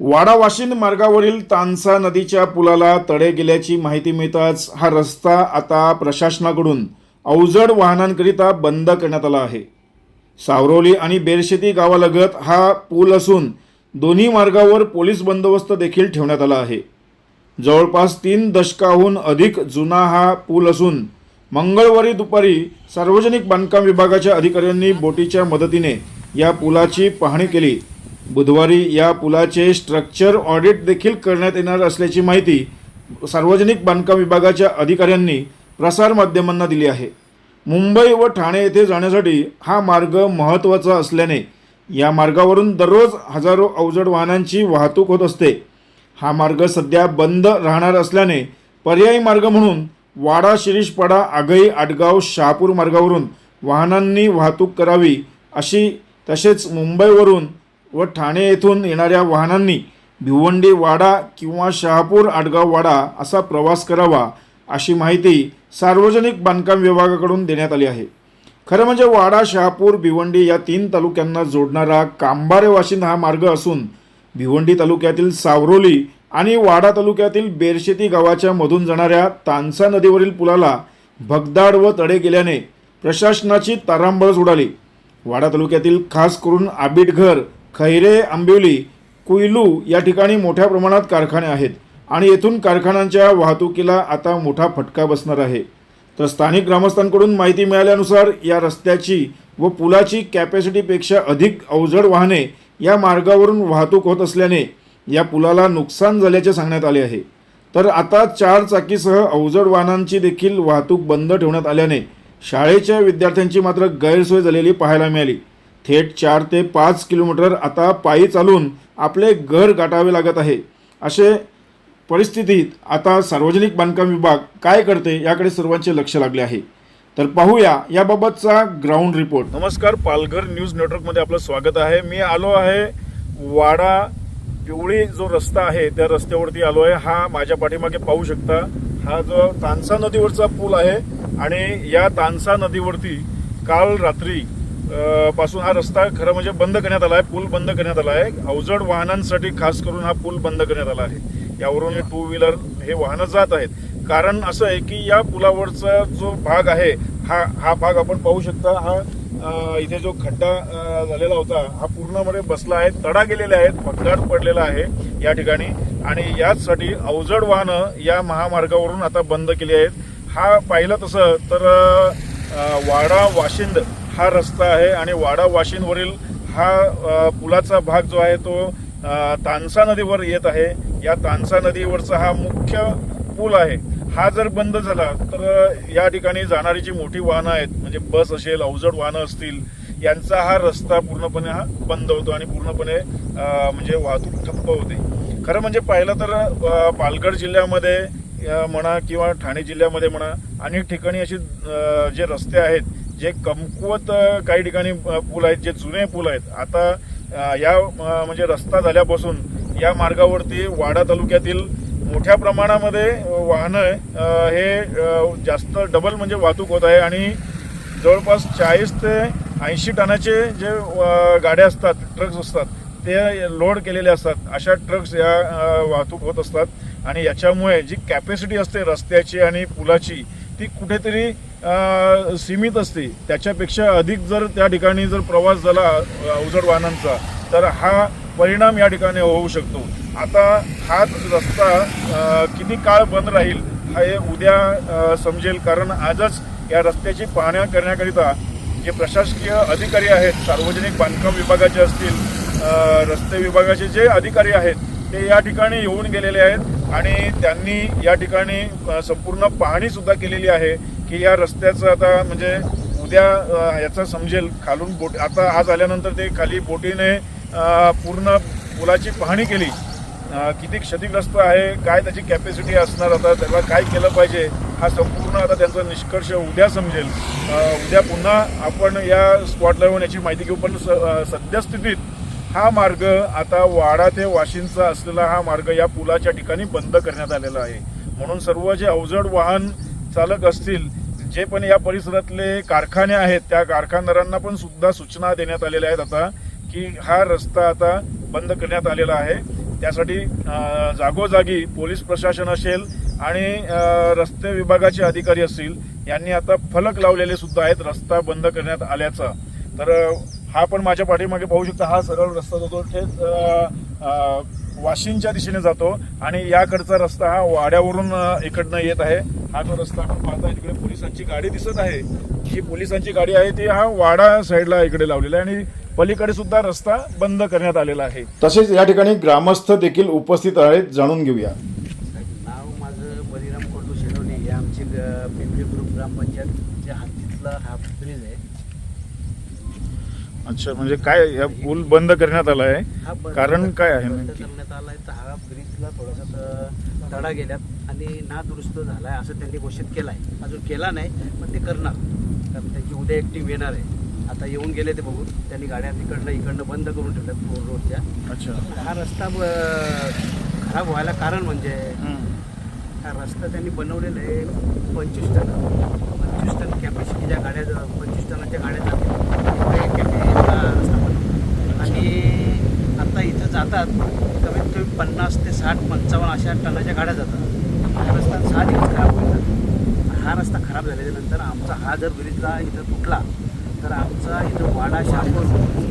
वाडा वाशिंद मार्गावरील तानसा नदीच्या पुलाला तडे गेल्याची माहिती मिळताच हा रस्ता आता प्रशासनाकडून अवजड वाहनांकरिता बंद करण्यात आला आहे. सावरोली आणि बेरशेती गावालगत हा पूल असून दोन्ही मार्गावर पोलीस बंदोबस्त देखील ठेवण्यात आला आहे. जवळपास तीन दशकाहून अधिक जुना हा पूल असून मंगळवारी दुपारी सार्वजनिक बांधकाम विभागाच्या अधिकाऱ्यांनी बोटीच्या मदतीने या पुलाची पाहणी केली. बुधवारी या पुलाचे स्ट्रक्चर ऑडिट देखील करण्यात येणार असल्याची माहिती सार्वजनिक बांधकाम विभागाच्या अधिकाऱ्यांनी प्रसारमाध्यमांना दिली आहे. मुंबई व ठाणे येथे जाण्यासाठी हा मार्ग महत्त्वाचा असल्याने या मार्गावरून दररोज हजारो अवजड वाहनांची वाहतूक होत असते. हा मार्ग सध्या बंद राहणार असल्याने पर्यायी मार्ग म्हणून वाडा शिरीषपाडा आगई आटगाव शहापूर मार्गावरून वाहनांनी वाहतूक करावी अशी तसेच मुंबईवरून व ठाणे येथून येणाऱ्या वाहनांनी भिवंडी वाडा किंवा शहापूर आडगाव वाडा असा प्रवास करावा अशी माहिती सार्वजनिक बांधकाम विभागाकडून देण्यात आली आहे. खरं म्हणजे वाडा शहापूर भिवंडी या तीन तालुक्यांना जोडणारा कांबारे वाशिंद हा मार्ग असून भिवंडी तालुक्यातील सावरोली आणि वाडा तालुक्यातील बेरशेती गावाच्या मधून जाणाऱ्या तानसा नदीवरील पुलाला भगदाड व तडे गेल्याने प्रशासनाची तारांबळच उडाली वाडा तालुक्यातील खास करून आबिटघर खैरे आंबिवली कुईलू या ठिकाणी मोठ्या प्रमाणात कारखाने आहेत आणि येथून कारखान्यांच्या वाहतुकीला आता मोठा फटका बसणार आहे. तर स्थानिक ग्रामस्थांकडून माहिती मिळाल्यानुसार या रस्त्याची व पुलाची कॅपॅसिटीपेक्षा अधिक अवजड वाहने या मार्गावरून वाहतूक होत असल्याने या पुलाला नुकसान झाल्याचे सांगण्यात आले आहे. तर आता चार चाकीसह अवजड वाहनांची देखील वाहतूक बंद ठेवण्यात आल्याने शाळेच्या विद्यार्थ्यांची मात्र गैरसोय झालेली पाहायला मिळाली. थेट चार ते पाच किलोमीटर आता पायी चालून आपले घर गाठावे लागत आहे. असे परिस्थितीत आता सार्वजनिक बांधकाम विभाग काय करते याकडे सर्वांचे लक्ष लागले आहे. तर पाहूया याबाबतचा ग्राउंड रिपोर्ट. नमस्कार पालघर न्यूज नेटवर्कमध्ये आपलं स्वागत आहे. मी आलो आहे वाडा पिवळी जो रस्ता आहे त्या रस्त्यावरती आलो आहे. हा माझ्या पाठीमागे पाहू शकता. हा जो तानसा नदीवरचा पूल आहे आणि या तानसा नदीवरती काल रात्री पासून हा रस्ता खरं म्हणजे बंद करण्यात आला आहे पूल बंद करण्यात आला आहे. अवजड वाहनांसाठी खास करून हा पूल बंद करण्यात आला आहे. यावरून टू व्हीलर हे वाहनं जात आहेत. कारण असं आहे की या पुलावरचा जो भाग आहे हा हा भाग आपण पाहू शकता. हा इथे जो खड्डा झालेला होता हा पूर्णपणे बसला आहे तडा गेलेले आहेत भगदाट पडलेला आहे या ठिकाणी. आणि याचसाठी अवजड वाहनं या महामार्गावरून आता बंद केली आहेत. हा पाहिलं तसं तर वाडा वाशिंद हा रस्ता आहे आणि वाडा वाशिंवरील हा पुलाचा भाग जो आहे तो तानसा नदीवर येत आहे. या तानसा नदीवरचा हा मुख्य पूल आहे. हा जर बंद झाला तर या ठिकाणी जाणारी जी मोठी वाहनं आहेत म्हणजे बस असेल अवजड वाहनं असतील यांचा हा रस्ता पूर्णपणे हा बंद होतो आणि पूर्णपणे म्हणजे वाहतूक ठप्प होते. खरं म्हणजे पाहिलं तर पालघर जिल्ह्यामध्ये म्हणा किंवा ठाणे जिल्ह्यामध्ये म्हणा अनेक ठिकाणी असे जे रस्ते आहेत जे कमकुवत काही ठिकाणी पूल आहेत जे जुने पूल आहेत आता या म्हणजे रस्ता झाल्यापासून या मार्गावरती वाडा तालुक्यातील मोठ्या प्रमाणामध्ये वाहनं हे जास्त डबल म्हणजे वाहतूक होत आहे आणि जवळपास चाळीस ते ऐंशी टनाचे जे गाड्या असतात ट्रक्स असतात ते लोड केलेले असतात. अशा ट्रक्स या वाहतूक होत असतात आणि याच्यामुळे जी कॅपॅसिटी असते रस्त्याची आणि पुलाची ती कुठेतरी सीमित असते. त्याच्यापेक्षा अधिक जर त्या ठिकाणी जर प्रवास झाला अवजड वाहनांचा तर हा परिणाम या ठिकाणी होऊ शकतो. आता हाच रस्ता किती काळ बंद राहील हा हे उद्या समजेल. कारण आजच या रस्त्याची पाहण्या करण्याकरिता जे प्रशासकीय अधिकारी आहेत सार्वजनिक बांधकाम विभागाचे असतील रस्ते विभागाचे जे अधिकारी आहेत ते या ठिकाणी येऊन गेलेले आहेत. आणि त्यांनी या ठिकाणी संपूर्ण पाहणीसुद्धा केलेली आहे. की या रस्त्याचं आता म्हणजे उद्या याचा समजेल खालून बोट आता आज आल्यानंतर ते खाली बोटीने पूर्ण पुलाची पाहणी केली. किती क्षतिग्रस्त आहे काय त्याची कॅपॅसिटी असणार आता त्याला काय केलं पाहिजे हा संपूर्ण आता त्यांचा निष्कर्ष उद्या समजेल. उद्या पुन्हा आपण या स्पॉटला येऊन याची माहिती घेऊ पण स- सद्यस्थितीत हा मार्ग आता वाडा ते वाशिंचा असलेला हा मार्ग या पुलाच्या ठिकाणी बंद करण्यात आलेला आहे. म्हणून सर्व जे अवजड वाहन चालक असतील जे पण या परिसरातले कारखाने आहेत त्या कारखानदारांना पण सुद्धा सूचना देण्यात आलेल्या आहेत आता की हा रस्ता आता बंद करण्यात आलेला आहे. त्यासाठी जागोजागी पोलीस प्रशासन असेल आणि रस्ते विभागाचे अधिकारी असतील यांनी आता फलक लावलेले सुद्धा आहेत रस्ता बंद करण्यात आल्याचा. तर हा पण माझ्या पाठीमागे पाहू शकता हा सरळ रस्ता जातो थेट अ, वाशिमच्या दिशेने जातो आणि याकडचा रस्ता हा वाड्यावरून इकडनं येत आहे. हा जो रस्ता आपण पाहताय तिकडे पोलिसांची गाडी दिसत आहे. ही पोलिसांची गाडी आहे ती हा वाडा साईडला इकडे लावलेला आहे आणि पलीकडे सुद्धा रस्ता बंद करण्यात आलेला आहे. तसेच या ठिकाणी ग्रामस्थ देखील उपस्थित आहेत जाणून घेऊया. नाव माझं बलिराम कोंडू शेडवणे हे आमचे पिंपरी ग्रुप ग्रामपंचायतच्या हद्दीतला हा ब्रिज आहे. अच्छा म्हणजे काय या पूल बंद करण्यात आला आहे हा बंद- कारण काय आहे बंद नक्की? करण्यात आलाय तर हा ब्रिजला थोडासा त- तडा गेल्यात. आणि ना दुरुस्त झालाय असं त्यांनी घोषित केलाय. अजून केला नाही पण ते करणार. कारण त्यांची उद्या एक टीम येणार आहे. आता येऊन गेले ते बघून. त्यांनी गाड्या तिकडनं इकडनं बंद करून ठेवल्यात फोर रोडच्या. अच्छा. हा रस्ता ब- खराब व्हायला कारण म्हणजे. हा रस्ता त्यांनी बनवलेला आहे पंचवीस टन. पंचवीस टन कॅपॅसिटीच्या गाड्या ज- पंचवीस टनाच्या गाड्या जातात कॅपॅसिटीचा रस्ता आणि आता इथं जातात कमीत कमी पन्नास ते साठ पंचावन्न अशा टनाच्या गाड्या जातात. हा रस्ता सहा दिवस खराब होईल हा रस्ता खराब झाल्याच्यानंतर आमचा हा जर ब्रिजला इथं तुटला तर आमचा इथं वाडा शापूर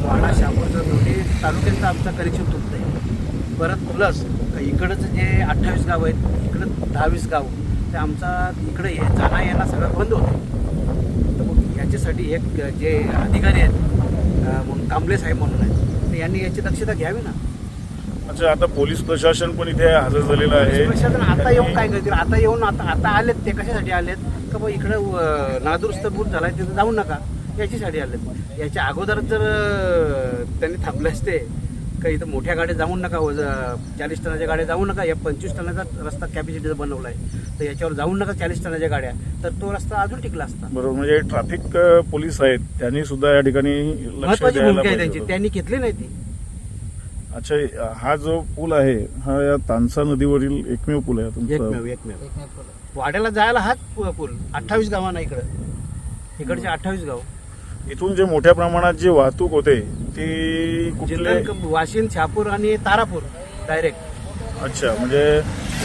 वाडा शापूरचं दोन्ही तालुक्यांचं आमचं कनेक्शन तुटतं आहे परत प्लस इकडचं जे अठ्ठावीस गाव आहेत इकडं दहावीस गाव ते आमचा इकडं हे जाणं येणं सगळं बंद होतं तर मग याच्यासाठी एक जे अधिकारी आहेत म्हणून कांबळे साहेब म्हणून आहेत तर यांनी याची दक्षता घ्यावी ना? अच्छा आता पोलीस प्रशासन पण इथे हजर झालेलं आहे. प्रशासन आता येऊन काय करतील? आता येऊन आता आता आलेत ते कशासाठी आलेत? का बा इकडं नादुरुस्त बूथ झालाय तिथं जाऊ नका. याच्यासाठी आलेत. याच्या अगोदर जर त्यांनी थांबले असते का इथं मोठ्या गाड्या जाऊ नका चाळीस टनाच्या गाड्या जाऊ नका या पंचवीस टनाचा रस्ता कॅपॅसिटीचा बनवला आहे तर याच्यावर जाऊ नका चाळीस टनाच्या गाड्या. तर तो रस्ता अजून टिकला असता. बरोबर म्हणजे ट्रॅफिक पोलीस आहेत त्यांनी सुद्धा या ठिकाणी महत्वाची भूमिका आहे त्यांची. त्यांनी घेतली नाही ती. अच्छा हा जो पूल आहे हा या तानसा नदीवरील एकमेव पूल आहे एकमेव तुमचा? एकमेव वाड्याला जायला हाच पु- पूल. अठ्ठावीस गावांना इकडं. इकडचे अठ्ठावीस गाव. इथून जे मोठ्या प्रमाणात जी वाहतूक होते ती कुठले जिल्हा वाशिम छापूर आणि तारापूर डायरेक्ट अच्छा म्हणजे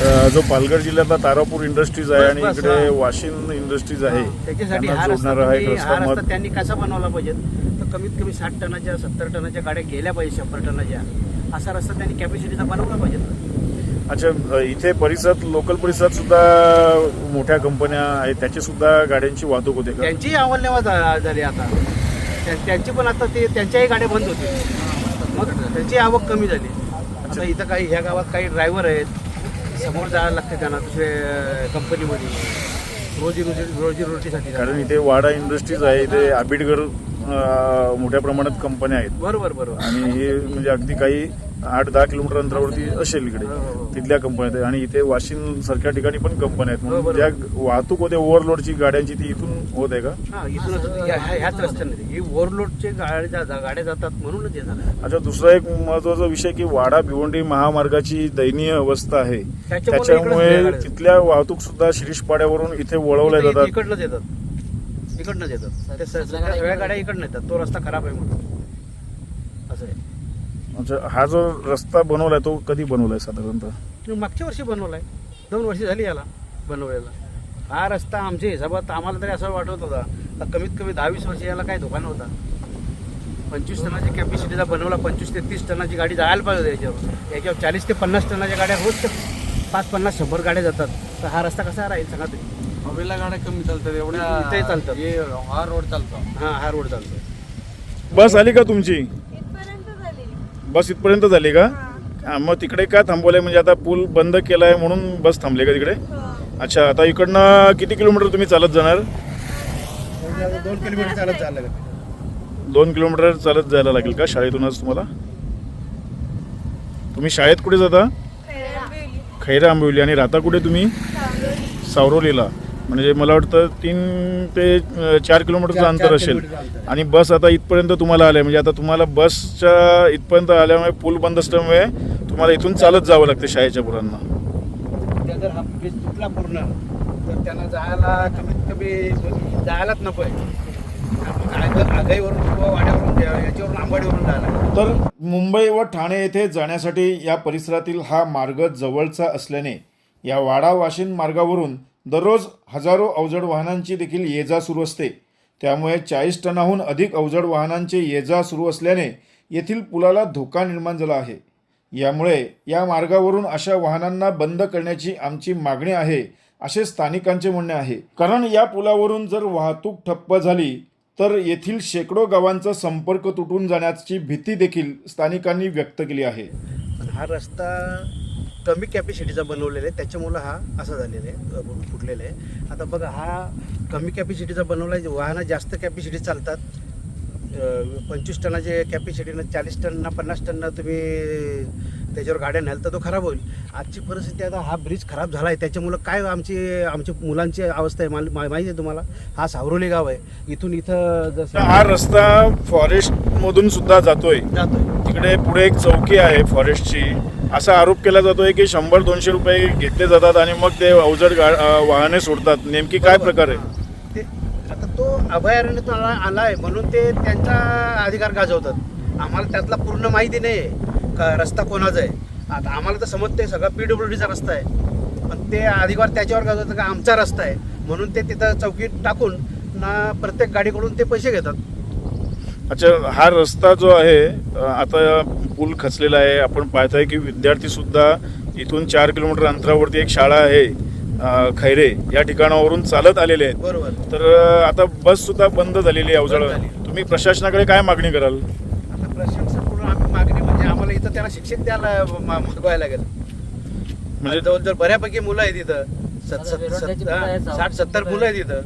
अ, जो पालघर जिल्ह्यातला तारापूर इंडस्ट्रीज आहे बस, आणि बस, इकडे हा. वाशिम इंडस्ट्रीज आहे त्याच्यासाठी त्यांना हा रस्ता जोडणारा हा एक तुम्ही- रस्ता हा रस्ता मध- त्यांनी कसा बनवला पाहिजे? तर कमीत कमी साठ टनाच्या सत्तर टनाच्या गाड्या गेल्या पाहिजे शंभर टनाच्या. असा रस्ता त्यांनी कॅपॅसिटीचा बनवला पाहिजे. अच्छा इथे परिसरात लोकल परिसरात सुद्धा मोठ्या कंपन्या आहेत त्याची सुद्धा गाड्यांची वाहतूक होते का? त्यांचीही अवलनेवा झाली आता. त्या- त्यांची पण आता ते त्यांच्याही गाड्या बंद होते. मग त्यांची आवक कमी झाली. आता इथं काही ह्या गावात काही ड्रायव्हर आहेत. समोर जायला लागते त्यांना दुसरे कंपनीमध्ये रोजी रोजी रोजी रोटीसाठी कारण इथे वाडा इंडस्ट्रीज आहे इथे आंबेडकर अ, मोठ्या प्रमाणात कंपन्या आहेत. बरोबर बरोबर. आणि हे म्हणजे अगदी काही आठ दहा किलोमीटर अंतरावरती असेल इकडे. हो, हो, हो. तिथल्या कंपन्या आहेत. आणि इथे वाशिम सारख्या ठिकाणी पण कंपन्या आहेत. म्हणून. ज्या वाहतूक होते ओव्हरलोडची गाड्यांची ती इथून होत आहे का? हा इथूनच ह्या- ह्या- ह्याच रस्त्याने ही ओव्हरलोडचे गाड्या जा- गाड्या जातात म्हणूनच हे झालं. अच्छा दुसरा एक महत्त्वाचा विषय की वाडा भिवंडी महामार्गाची दयनीय अवस्था आहे. त्याच्यामुळे तिथल्या वाहतूक सुद्धा शिरीषपाड्यावरून इथे वळवल्या इकडं- जातात. येतात. इकडनंच येतात ते सगळ्या गाड्या इकडनं येतात. तो रस्ता खराब आहे म्हणून. असं आहे. अच्छा हा जो रस्ता बनवलाय तो कधी बनवलाय साधारणतः? तो मागच्या वर्षी बनवलाय. दोन वर्षी झाली याला बनवलेला. हा रस्ता आमच्या हिशोबात आम्हाला तरी असं वाटत होता. का कमीत कमी दहावीस वर्ष याला काही धोका नव्हता पंचवीस टनाची कॅपॅसिटीचा बनवला पंचवीस ते तीस टनाची गाडी जायला पाहिजे होती याच्यावर. याच्यावर चाळीस ते पन्नास टनाच्या गाड्या रोज पाच पन्नास शंभर गाड्या जातात. तर हा रस्ता कसा राहील सांगा तुम्ही? हवेला गाड्या कमी चालतात एवढ्या इथे चालतात. हे हा रोड चालतो. हा हा रोड चालतो. बस आली का तुमची? इथपर्यंत झाली. बस इथपर्यंत झाली का? हा, मग तिकडे का थांबवलंय? म्हणजे आता पूल बंद केलाय म्हणून बस थांबले का तिकडे? हो. अच्छा आता इकडनं किती किलोमीटर तुम्ही चालत जाणार? दोन किलोमीटर चालत जायला लागेल. दोन किलोमीटर चालत जायला लागेल का शाळेतूनच तुम्हाला? तुम्ही शाळेत कुठे जाता? खैरा आंबिवली आणि राहता कुठे तुम्ही. सावरोलीला. म्हणजे मला वाटतं तीन ते चार किलोमीटरचं अंतर असेल. आणि बस आता इथपर्यंत तुम्हाला आल्या म्हणजे आता तुम्हाला बसच्या इथपर्यंत आल्यामुळे पूल बंद असल्यामुळे तुम्हाला इथून चालत जावं लागतं शाळेच्या मुलांना उद्या जर हा ब्रिज तुटला पूर्ण तर त्यांना जायला कमीत कमी जायलाच नको आहे. तर मुंबई व ठाणे येथे जाण्यासाठी या परिसरातील हा मार्ग जवळचा असल्याने या वाडा वाशिंद मार्गावरून दररोज हजारो अवजड वाहनांची देखील ये जा सुरू असते. त्यामुळे चाळीस टनाहून अधिक अवजड वाहनांचे ये जा सुरू असल्याने येथील पुलाला धोका निर्माण झाला आहे. यामुळे या मार्गावरून अशा वाहनांना बंद करण्याची आमची मागणी आहे असे स्थानिकांचे म्हणणे आहे. कारण या पुलावरून जर वाहतूक ठप्प झाली तर येथील शेकडो गावांचा संपर्क तुटून जाण्याची भीती देखील स्थानिकांनी व्यक्त केली आहे. हा रस्ता कमी कॅपॅसिटीचा बनवलेला आहे. त्याच्यामुळं हा असा झालेला आहे. फुटलेला आहे. आता बघा हा कमी कॅपॅसिटीचा बनवला आहे. वाहनं जास्त कॅपॅसिटी चालतात. पंचवीस टनाचे कॅपॅसिटीनं चाळीस टनना पन्नास टनना तुम्ही त्याच्यावर गाड्या न्याल तर तो खराब होईल. आजची परिस्थिती आता हा ब्रिज खराब झाला आहे. त्याच्यामुळं काय आमची आमची मुलांची अवस्था आहे? मला मा- माहिती आहे तुम्हाला? हा सावरोली गाव आहे. इथून इथं जसं हा रस्ता फॉरेस्ट मधून सुद्धा जातोय. जातोय. तिकडे पुढे एक चौकी आहे फॉरेस्टची असा आरोप केला जातोय की शंभर दोनशे रुपये घेतले जातात आणि मग ते अवजड गा वाहने सोडतात. नेमकी काय प्रकार आहे? ते आता तो अभयारण्यातून आला आला आहे म्हणून ते त्यांचा अधिकार गाजवतात. आम्हाला त्यातला पूर्ण माहिती नाही आहे का रस्ता कोणाचा आहे? आता आम्हाला तर समजते सगळा पी डब्ल्यू डीचा रस्ता आहे. पण ते अधिकार त्याच्यावर गाजवतात का? आमचा रस्ता आहे. म्हणून ते तिथं चौकीत टाकून ना प्रत्येक गाडीकडून ते पैसे घेतात. अच्छा हा रस्ता जो आहे आता पूल खचलेला आहे. आपण पाहतोय की विद्यार्थी सुद्धा इथून चार किलोमीटर अंतरावरती एक शाळा आहे खैरे. या ठिकाणावरून चालत आलेले आहेत. बरोबर. तर आता बस सुद्धा बंद झालेली आहे बंद झाली. तुम्ही प्रशासनाकडे काय मागणी कराल? आता प्रशासनाकडून आम्ही मागणी म्हणजे आम्हाला इथं द्यायला मा- मागवायला लागेल. म्हणजे जवळ जर बऱ्यापैकी मुलं आहेत इथं. सत- सत- सत- साठ सत्तर मुलं आहेत इथं.